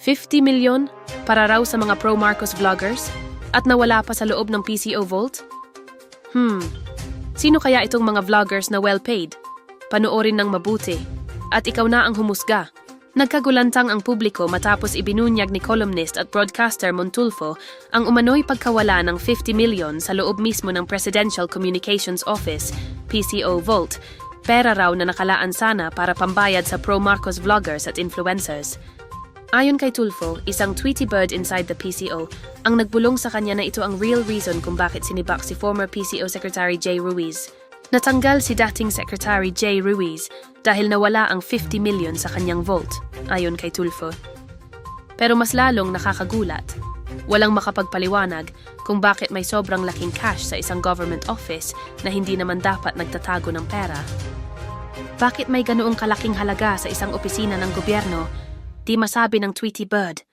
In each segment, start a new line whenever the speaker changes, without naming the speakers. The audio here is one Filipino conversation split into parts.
50 milyon para raw sa mga pro-Marcos vloggers at nawala pa sa loob ng PCO Vault? Hmm, sino kaya itong mga vloggers na well-paid? Panoorin ng mabuti. At ikaw na ang humusga. Nagkagulantang ang publiko matapos ibinunyag ni columnist at broadcaster Montulfo ang umano'y pagkawala ng 50 milyon sa loob mismo ng Presidential Communications Office, PCO Vault, pera raw na nakalaan sana para pambayad sa pro-Marcos vloggers at influencers. Ayon kay Tulfo, isang Tweety bird inside the PCO, ang nagbulong sa kanya na ito ang real reason kung bakit sinibak si former PCO Secretary Jay Ruiz. Natanggal si dating Secretary Jay Ruiz dahil nawala ang 50 million sa kanyang vault, ayon kay Tulfo. Pero mas lalong nakakagulat. Walang makapagpaliwanag kung bakit may sobrang laking cash sa isang government office na hindi naman dapat nagtatago ng pera. Bakit may ganoong kalaking halaga sa isang opisina ng gobyerno Di masabi ng Tweety Bird.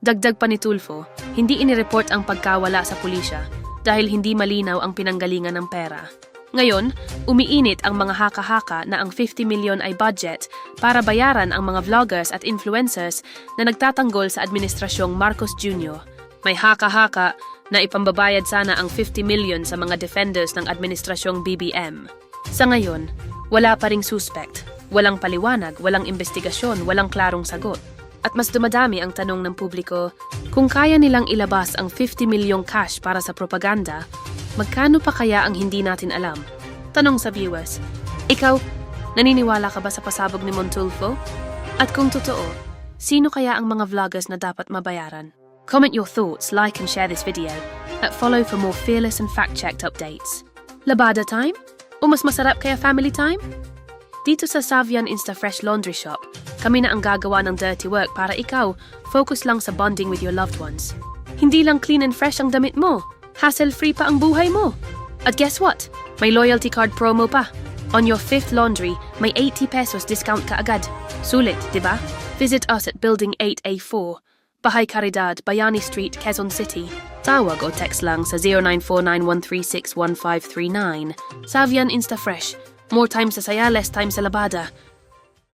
Dagdag pa ni Tulfo, hindi inireport ang pagkawala sa pulisya dahil hindi malinaw ang pinanggalingan ng pera. Ngayon, umiinit ang mga haka-haka na ang 50 milyon ay budget para bayaran ang mga vloggers at influencers na nagtatanggol sa administrasyong Marcos Jr. May haka-haka na ipambabayad sana ang 50 milyon sa mga defenders ng administrasyong BBM. Sa ngayon, wala pa ring suspect Walang paliwanag, walang investigasyon, walang klarong sagot. At mas dumadami ang tanong ng publiko, kung kaya nilang ilabas ang 50 milyong cash para sa propaganda, magkano pa kaya ang hindi natin alam? Tanong sa viewers, ikaw, naniniwala ka ba sa pasabog ni Montulfo? At kung totoo, sino kaya ang mga vloggers na dapat mabayaran? Comment your thoughts, like and share this video, at follow for more fearless and fact-checked updates. Labada time? O mas masarap kaya family time? Dito sa Savian Instafresh Laundry Shop, kami na ang gagawa ng dirty work para ikaw focus lang sa bonding with your loved ones. Hindi lang clean and fresh ang damit mo, hassle-free pa ang buhay mo. At guess what? May loyalty card promo pa. On your fifth laundry, may 80 pesos discount ka agad. Sulit, di ba? Visit us at Building 8A4, Bahay Caridad, Bayani Street, Quezon City. Tawag o text lang sa 0949-136-1539. Savian Instafresh, More time sa saya, less time sa labada.